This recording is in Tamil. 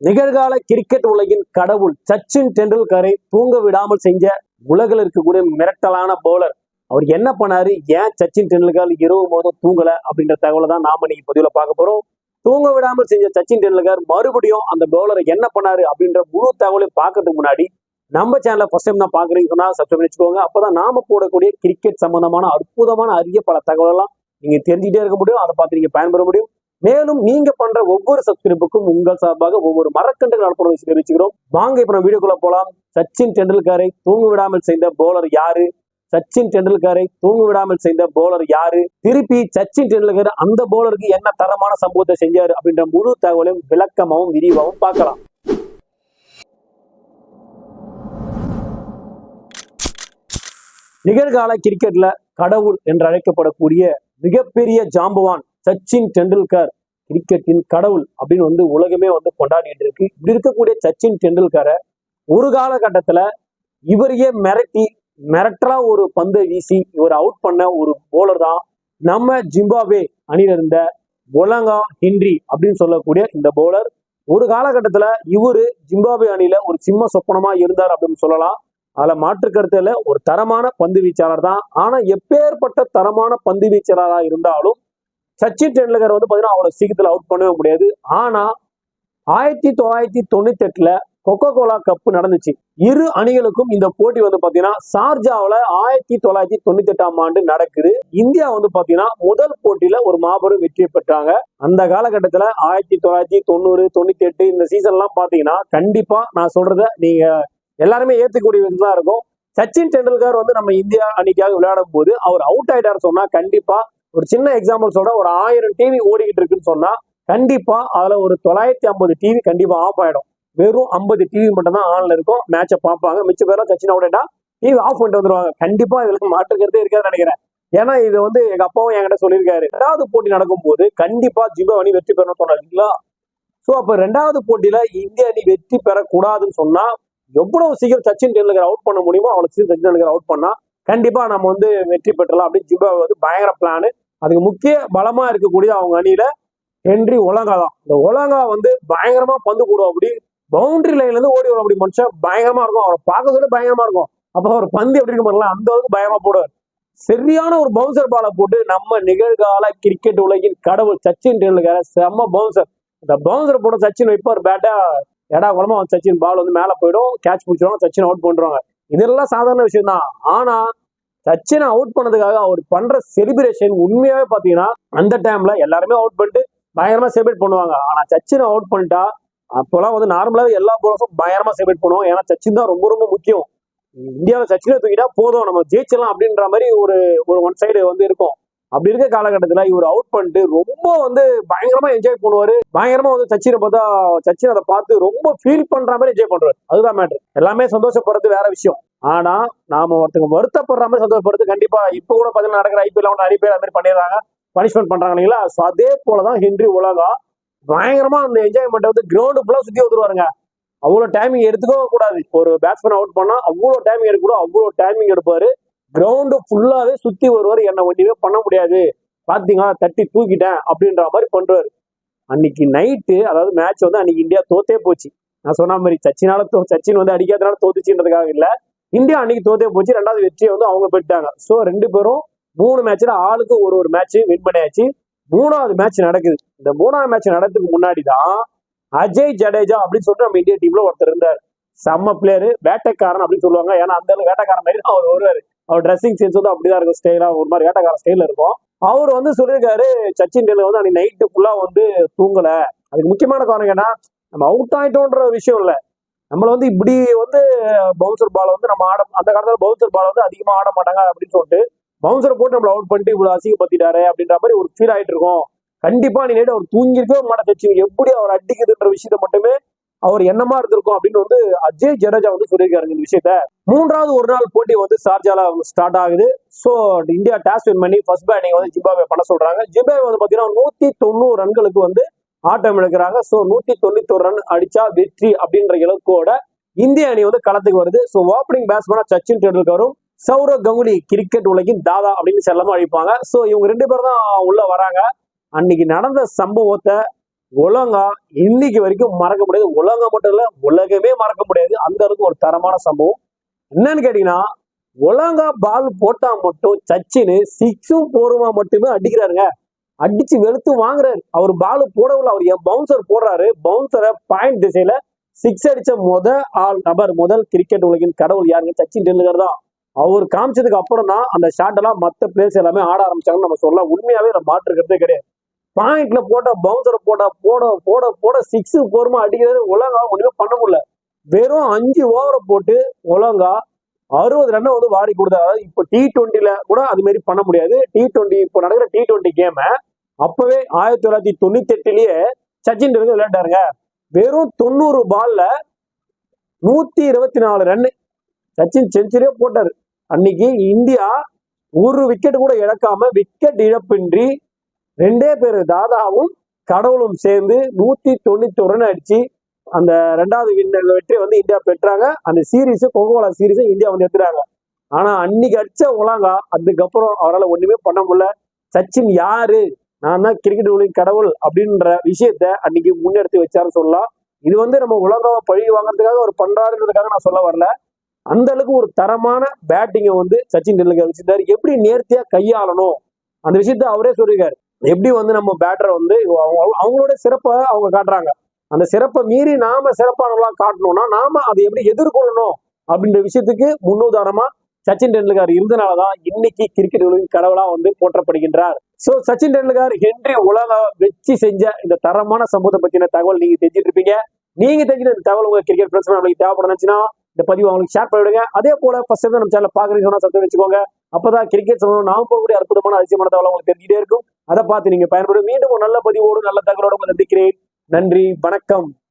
நிகழ்கால கிரிக்கெட் உலகின் கடவுள் சச்சின் டெண்டுல்கரை தூங்க விடாமல் செஞ்ச உலகில் இருக்கக்கூடிய மிரட்டலான பவுலர் அவர் என்ன பண்ணாரு? ஏன் சச்சின் டெண்டுல்கர் இரவு முழுவதும் தூங்கல? அப்படின்ற தகவலை தான் நாம இன்னைக்கு பதிவில் பார்க்க போறோம். தூங்க விடாமல் செஞ்ச சச்சின் டெண்டுல்கர் மறுபடியும் அந்த பவுலரை என்ன பண்ணாரு? அப்படின்ற முழு தகவலையும் பார்க்கறதுக்கு முன்னாடி நம்ம சேனலை ஃபர்ஸ்ட் டைம் தான் பாக்குறீங்கன்னு சொன்னா சப்ஸ்கிரைப் வச்சுக்கோங்க அப்பதான் நாம போடக்கூடிய கிரிக்கெட் சம்பந்தமான அற்புதமான அரிய பல தகவலெல்லாம் நீங்க தெரிஞ்சுட்டே இருக்க முடியும். அதை பார்த்து நீங்க பயன்பெற முடியும். மேலும் நீங்க பண்ற ஒவ்வொரு சப்ஸ்கிரைப்புக்கும் உங்கள் சார்பாக ஒவ்வொரு மரக்கன்றுகள் அனுப்பணும் தெரிவிச்சுக்கிறோம். வாங்க இப்ப நம்ம வீடியோக்குள்ள போலாம். சச்சின் டெண்டுல்கரை தூங்க விடாமல் செய்த பவுலர் யாரு? சச்சின் டெண்டுல்கரை தூங்க விடாமல் செய்த பவுலர் யாரு? திருப்பி சச்சின் டெண்டுல்கர் அந்த போலருக்கு என்ன தரமான சம்பவத்தை செஞ்சாரு அப்படின்ற முழு தகவலையும் விளக்கமாகவும் விரிவாகவும் பார்க்கலாம். நிகழ்கால கிரிக்கெட்ல கடவுள் என்று அழைக்கப்படக்கூடிய மிகப்பெரிய ஜாம்பவான் சச்சின் டெண்டுல்கர் கிரிக்கெட்டின் கடவுள் அப்படின்னு வந்து உலகமே வந்து கொண்டாடிட்டு இருக்கு. இப்படி இருக்கக்கூடிய சச்சின் டெண்டுல்கரை ஒரு காலகட்டத்தில் இவரையே மிரட்டி மிரட்டரா ஒரு பந்தை வீசி இவர் அவுட் பண்ண ஒரு போலர் தான் நம்ம ஜிம்பாப்வே அணியில இருந்த ஒலங்கா ஹென்றி அப்படின்னு சொல்லக்கூடிய இந்த பவுலர் ஒரு காலகட்டத்தில் இவர் ஜிம்பாப்வே அணியில ஒரு சிம்ம சொப்பனமா இருந்தார் அப்படின்னு சொல்லலாம். அதில் மாற்று ஒரு தரமான பந்து வீச்சாளர் தான். ஆனால் எப்பேற்பட்ட தரமான பந்து வீச்சாளராக இருந்தாலும் சச்சின் டெண்டுல்கர் வந்து பார்த்தீங்கன்னா அவ்வளவு சீக்கிரத்தில் அவுட் பண்ணவே முடியாது. ஆனால் ஆயிரத்தி தொள்ளாயிரத்தி தொண்ணூத்தி எட்டுல கொக்கோ கோலா கப் நடந்துச்சு. இரு அணிகளுக்கும் இந்த போட்டி வந்து பாத்தீங்கன்னா சார்ஜாவில் ஆயிரத்தி தொள்ளாயிரத்தி தொண்ணூத்தி எட்டாம் ஆண்டு நடக்குது. இந்தியா வந்து பாத்தீங்கன்னா முதல் போட்டியில ஒரு மாபெரும் வெற்றி பெற்றாங்க. அந்த காலகட்டத்துல ஆயிரத்தி தொள்ளாயிரத்தி தொண்ணூறு தொண்ணூத்தி எட்டு இந்த சீசன் எல்லாம் பாத்தீங்கன்னா கண்டிப்பா நான் சொல்றத நீங்க எல்லாருமே ஏத்துக்கூடிய விதம் இருக்கும். சச்சின் டெண்டுல்கர் வந்து நம்ம இந்தியா அணிக்காக விளையாடும் போது அவர் அவுட் ஆயிட்டார் சொன்னா கண்டிப்பா ஒரு சின்ன எக்ஸாம்பிள் சொல்றேன். ஒரு ஆயிரம் டிவி ஓடிக்கிட்டு இருக்குன்னு சொன்னா கண்டிப்பா அதுல ஒரு தொள்ளாயிரத்தி ஐம்பது டிவி கண்டிப்பா ஆஃப் ஆயிடும். வெறும் ஐம்பது டிவி மட்டும் தான் ஆன்ல இருக்கும். மேட்சை பார்ப்பாங்க. மிச்ச பேரும் சச்சின் அவுட் டிவி ஆஃப் பண்ணிட்டு வந்துருவாங்க. கண்டிப்பா இதுல மாற்றுக்கிறதே இருக்காதுன்னு நினைக்கிறேன். ஏன்னா இது வந்து எங்க அப்பாவும் என்கிட்ட சொல்லியிருக்காரு. ரெண்டாவது போட்டி நடக்கும்போது கண்டிப்பா ஜிம்பா அணி வெற்றி பெறணும்னு சொன்னாருங்களா சோ அப்ப ரெண்டாவது போட்டியில இந்திய அணி வெற்றி பெறக்கூடாதுன்னு சொன்னா எவ்வளவு சீக்கிரம் சச்சின் டெண்டுல்கர் அவுட் பண்ண முடியுமோ அவ்வளவு சீக்கிரம் சச்சின் டெண்டுல்கர் அவுட் பண்ணா கண்டிப்பா நம்ம வந்து வெற்றி பெற்றலாம் அப்படின்னு ஜிம்பா வந்து பயங்கர பிளானு அதுக்கு முக்கிய பலமா இருக்கக்கூடிய அவங்க அணியில ஹென்றி ஒலங்கா தான். இந்த ஒலங்கா வந்து பயங்கரமா பந்து கூடும் அப்படி பவுண்டரி லைன்ல இருந்து ஓடி வரும் அப்படி மனுஷன். பயங்கரமா இருக்கும். அவரை பார்க்க சொல்ல பயங்கரமா இருக்கும். அப்ப அவர் பந்து எப்படி இருக்க மாதிரிலாம் அந்த அளவுக்கு பயமா போடுவார். சரியான ஒரு பவுன்சர் பாலை போட்டு நம்ம நிகழ்கால கிரிக்கெட் உலகின் கடவுள் சச்சின் டெண்டுல்கர் செம்ம பவுன்சர் இந்த பவுன்சர் போட சச்சின் வைப்பார். பேட்டா எடா குளமா சச்சின் பால் வந்து மேல போயிடும். கேட்ச் பிடிச்சிருவாங்க. சச்சின் அவுட் பண்றாங்க இதெல்லாம் சாதாரண விஷயம் தான் ஆனா சச்சினை அவுட் பண்ணதுக்காக அவர் பண்ற செலிப்ரேஷன் உண்மையாவே பாத்தீங்கன்னா அந்த டைம்ல எல்லாருமே அவுட் பண்ணிட்டு பயங்கரமா செலிப்ரேட் பண்ணுவாங்க. ஆனா சச்சினை அவுட் பண்ணிட்டா அப்போலாம் வந்து நார்மலாவே எல்லா போலர்ஸும் பயங்கரமா செலிப்ரேட் பண்ணுவோம் ஏன்னா சச்சின் தான் ரொம்ப ரொம்ப முக்கியம். இந்தியாவில் சச்சினை தூக்கிட்டா போதும். நம்ம ஜெயிச்சிடலாம் அப்படின்ற மாதிரி ஒரு ஒரு ஒன் சைடு வந்து இருக்கும். அப்படி இருக்க காலகட்டத்தில் இவர் அவுட் பண்ணிட்டு ரொம்ப வந்து பயங்கரமா என்ஜாய் பண்ணுவாரு. பயங்கரமா வந்து சச்சினை பார்த்தா சச்சின் அதை பார்த்து ரொம்ப ஃபீல் பண்ற மாதிரி என்ஜாய் பண்றாரு. அதுதான் மேட்ரு எல்லாமே சந்தோஷப்படுறது வேற விஷயம். ஆனா நாம ஒருத்தங்க வருத்தப்படுற மாதிரி சந்தோஷப்படுறது கண்டிப்பா. இப்ப கூட பாத்தீங்கன்னா நடக்கிற ஐபிஎல் நிறைய பேர் அது மாதிரி பண்ணிடுறாங்க. பனிஷ்மெண்ட் பண்றாங்க இல்லைங்களா? ஸோ அதே போலதான் ஹென்றி உலகா பயங்கரமா அந்த என்ஜாய்மெண்ட் வந்து கிரவுண்டு ஃபுல்லா சுத்தி வந்துருவாருங்க. அவ்வளோ டைமிங் எடுத்துக்கோ கூடாது. ஒரு பேட்ஸ்மேன் அவுட் பண்ணா அவ்வளோ டைமிங் எடுக்கக்கூடாது. அவ்வளோ டைமிங் எடுப்பாரு. கிரவுண்டு ஃபுல்லாவே சுத்தி வருவாரு. என்ன ஒன்றுமே பண்ண முடியாது. பாத்தீங்களா? தட்டி தூக்கிட்டேன் அப்படின்ற மாதிரி பண்றாரு. அன்னைக்கு நைட்டு அதாவது மேட்ச் வந்து அன்னைக்கு இந்தியா தோத்தே போச்சு. நான் சொன்ன மாதிரி சச்சினால தோ சச்சின் வந்து அடிக்காதனால தோத்துச்சுன்றதுக்காக இல்லை. இந்தியா அன்னைக்கு தோத்தே போச்சு. ரெண்டாவது வெற்றியை வந்து அவங்க போயிட்டாங்க ஸோ ரெண்டு பேரும் மூணு மேட்ச்ல ஆளுக்கு ஒரு ஒரு மேட்ச் வின் பண்ணியாச்சு. மூணாவது மேட்ச் நடக்குது. இந்த மூணாவது மேட்ச் நடத்துக்கு முன்னாடி தான் அஜய் ஜடேஜா அப்படின்னு சொல்லிட்டு நம்ம இந்தியா டீம்ல ஒருத்தர் இருந்தார். செம்ம பிளேயரு வேட்டைக்காரன் அப்படின்னு சொல்லுவாங்க. ஏன்னா அந்த அளவுக்கு வேட்டைக்காரன் மாதிரி தான் அவர் வருவார். அவர் ட்ரெஸ்ஸிங் சென்ஸ் வந்து அப்படிதான் இருக்கும். ஸ்டைலா ஒரு மாதிரி வேட்டைக்காரன் ஸ்டைல இருக்கும். அவர் வந்து சொல்லியிருக்காரு சச்சின் டெண்டுல்கர் வந்து அன்னைக்கு நைட்டு ஃபுல்லா வந்து தூங்கல. அதுக்கு முக்கியமான காரணம் என்ன நம்ம அவுட் ஆயிட்டோன்ற விஷயம் இல்லை. நம்மள வந்து இப்படி வந்து பவுன்சர் பால் வந்து நம்ம ஆட அந்த காலத்துல பவுன்சர் பால் வந்து அதிகமா ஆட மாட்டாங்க அப்படின்னு சொல்லிட்டு பவுன்சரை போட்டு நம்மள அவுட் பண்ணிட்டு இவ்வளவு அசிங்கப்படுத்திட்டாரு அப்படின்ற மாதிரி ஒரு ஃபீல் ஆயிட்டு இருக்கும். கண்டிப்பா நீ நைட்டு அவர் தூங்கிருக்கவே மாட்ட தச்சு எப்படி அவர் அடிக்குதுன்ற விஷயத்த மட்டுமே அவர் என்னமா இருந்திருக்கும் அப்படின்னு வந்து அஜய் ஜடேஜா வந்து சொல்லியிருக்காரு இந்த விஷயத்த. மூன்றாவது ஒரு நாள் போட்டி வந்து சார்ஜால ஸ்டார்ட் ஆகுது. ஸோ இந்தியா டாஸ் வின் பண்ணி ஃபர்ஸ்ட் பேட்டிங் வந்து ஜிம்பாவே பண்ண சொல்றாங்க. ஜிம்பாவே வந்து பாத்தீங்கன்னா நூத்தி தொண்ணூறு ரன்களுக்கு வந்து ஆட்டம் எடுக்கிறாங்க. ஸோ நூத்தி தொண்ணூத்தி ஒரு ரன் அடிச்சா வெற்றி அப்படின்ற இலக்கோட இந்திய அணி வந்து களத்துக்கு வருது. ஸோ ஓப்பனிங் பேட்ஸ்மேனா சச்சின் டெண்டுல்கரும் சௌரவ் கங்குலி கிரிக்கெட் உலகின் தாதா அப்படின்னு செல்லமா அழிப்பாங்க. ஸோ இவங்க ரெண்டு பேரும் தான் உள்ள வராங்க. அன்னைக்கு நடந்த சம்பவத்தை உலகா இன்னைக்கு வரைக்கும் மறக்க முடியாது. உலகம் மட்டும் இல்ல உலகமே மறக்க முடியாது. அந்த அளவுக்கு ஒரு தரமான சம்பவம். என்னன்னு கேட்டீங்கன்னா ஒலங்கா பால் போட்டா மட்டும் சச்சின் சிக்ஸும் போருமா மட்டுமே அடிக்கிறாருங்க. அடிச்சு வெளுத்து வாங்குறாரு. அவர் பால் போடவில்லை அவர் என் பவுன்சர் போடுறாரு. பவுன்சரை பாயிண்ட் திசையில சிக்ஸ் அடிச்ச முத ஆள் நபர் முதல் கிரிக்கெட் உலகின் கடவுள் யாருங்க? சச்சின் டெண்டுல்கர் தான். அவர் காமிச்சதுக்கு அப்புறம் தான் அந்த ஷாட் எல்லாம் மற்ற பிளேஸ் எல்லாமே ஆட ஆரம்பிச்சாங்கன்னு நம்ம சொல்லலாம். உண்மையாவே நம்ம மாற்றுக்கிறதே கிடையாது. பாயிண்ட்ல போட்ட பவுன்சரை போட போட போட போட சிக்ஸ் போருமா அடிக்கிறது உலகா ஒண்ணுமே பண்ண முடியல. வெறும் அஞ்சு ஓவரை போட்டு ஒழுங்கா அறுபது ரன்னை வந்து வாரி கொடுத்தாரு. இப்போ டி டுவெண்ட்டில கூட அது மாதிரி பண்ண முடியாது. டி டுவெண்ட்டி இப்போ நடக்கிற டி டுவெண்ட்டி கேமை அப்பவே ஆயிரத்தி தொள்ளாயிரத்தி தொண்ணூத்தி எட்டுலயே சச்சின் டெண்டுல்கர் விளையாண்டாருங்க. வெறும் தொண்ணூறு பால்ல நூத்தி இருபத்தி நாலு ரன்னு சச்சின் செஞ்சுரியே போட்டாரு. அன்னைக்கு இந்தியா ஒரு விக்கெட் கூட இழக்காம விக்கெட் இழப்பின்றி ரெண்டே பேர் தாதாவும் கடவுளும் சேர்ந்து நூத்தி தொண்ணூத்தி ரன் அடிச்சு அந்த ரெண்டாவது வின்னர் வெற்றி வந்து இந்தியா பெற்றாங்க. அந்த சீரீஸ் கொங்கோலா சீரீஸை இந்தியா வந்து எடுத்துட்டாங்க ஆனா அன்னைக்கு அடிச்ச உலாங்கா அதுக்கப்புறம் அவரால் ஒண்ணுமே பண்ண முடியல. சச்சின் யாரு? நான் தான் கிரிக்கெட் உலகின் கடவுள் அப்படின்ற விஷயத்த அன்னைக்கு முன்னெடுத்து வச்சாருன்னு சொல்லலாம். இது வந்து நம்ம உலகம் பழி வாங்குறதுக்காக ஒரு பண்றாருன்றதுக்காக நான் சொல்ல வரல. அந்த அளவுக்கு ஒரு தரமான பேட்டிங்கை வந்து சச்சின் டெண்டுல்கர் வச்சிருந்தாரு. எப்படி நேர்த்தியா கையாளணும்? அந்த விஷயத்த அவரே சொல்லியிருக்காரு. எப்படி வந்து நம்ம பேட்டரை வந்து அவங்களோட சிறப்பை அவங்க காட்டுறாங்க. அந்த சிறப்பை மீறி நாம சிறப்பானவங்களா காட்டணும்னா நாம அதை எப்படி எதிர்கொள்ளணும் அப்படின்ற விஷயத்துக்கு முன்னுதாரணமா சச்சின் டெண்டுல்கர் இருந்தனாலதான் இன்னைக்கு கிரிக்கெட் உலகின் கடவுளா வந்து போற்றப்படுகின்றார். சோ சச்சின் டெண்டுல்கர் ஹென்றி உலக வெற்றி செஞ்ச இந்த தரமான சம்பவத்தை பத்தின தகவல் நீங்க தெரிஞ்சிட்டு இருப்பீங்க. நீங்க தெரிஞ்ச இந்த தகவல் உங்க கிரிக்கெட் ஃப்ரெண்ட்ஸ் நம்மளுக்கு தேவைப்படுச்சுன்னா இந்த பதிவு அவங்களுக்கு ஷேர் பண்ணிவிடுங்க. அதே போல ஃபர்ஸ்ட் டைம் நம்ம சேனல் பாக்குறீங்க சொன்னா சத்தம் வச்சுக்கோங்க. அப்பதான் கிரிக்கெட் சம்பந்தம் நாம போகக்கூடிய அற்புதமான அதிசயமான தகவல் உங்களுக்கு தெரிஞ்சுட்டே இருக்கும். அதை பார்த்து நீங்க பயன்படும் மீண்டும் ஒரு நல்ல பதிவோடு நல்ல தகவலோடு உங்களை சந்திக்கிறேன். நன்றி வணக்கம்.